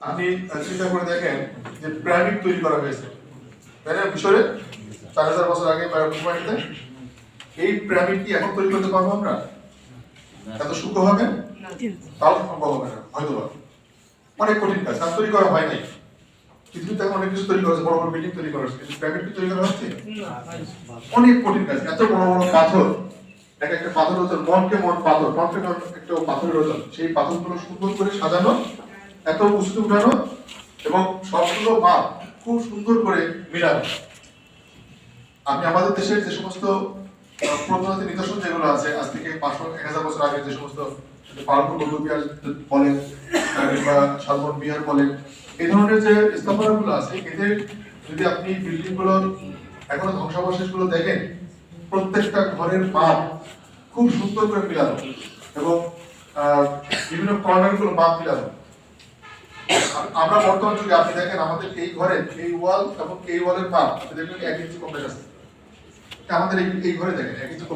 আপনি চিন্তা করে দেখেন যে পিরামিড তৈরি করা হয়েছে। তাই না? মিশরে চার হাজার বছর আগে পিরামিডে এই পিরামিড কি এখন তৈরি করতে পারব আমরা? এত সূক্ষ্ম হবে? তাও সম্ভব হবে না হয়তো অনেক কঠিন কাজ কাজ তৈরি করা হয় নাই। পৃথিবীতে এখন অনেক কিছু তৈরি করা বড় বড় বিল্ডিং তৈরি করা হচ্ছে। কিন্তু পিরামিড কি তৈরি করা হচ্ছে? অনেক কঠিন কাজ এত বড় বড় পাথর। এক একটা পাথর ওজন মনকে মন পাথর মনকে মন একটা পাথরের ওজন সেই পাথরগুলো সুন্দর করে সাজানো। এত উঁচুতে উঠানো এবং সবগুলো মাপ খুব সুন্দর করে মিলানো। আমি আমাদের দেশের যে সমস্ত প্রত্নতাত্ত্বিক নিদর্শন যেগুলো আছে, আজ থেকে পাঁচশো এক হাজার বছর আগে যে সমস্ত পালপুর বিহার বলেন কিংবা শালবন বিহার বলেন, এই ধরনের যে স্থাপনাগুলো আছে, এদের যদি আপনি বিল্ডিংগুলো এখনও ধ্বংসাবশেষগুলো দেখেন, প্রত্যেকটা ঘরের মাপ খুব সুন্দর করে মিলানো এবং বিভিন্ন কর্নারগুলো মাপ মিলানো। আমরা বর্তমান যুগে আপনি দেখেন আমাদের এই ঘরে এই ওয়াল এবং এই ওয়ালের মাপ আপনি দেখবেন এক ইঞ্চি কমে গেছে। আমাদের এই ঘরে দেখেন, এক ইঞ্চি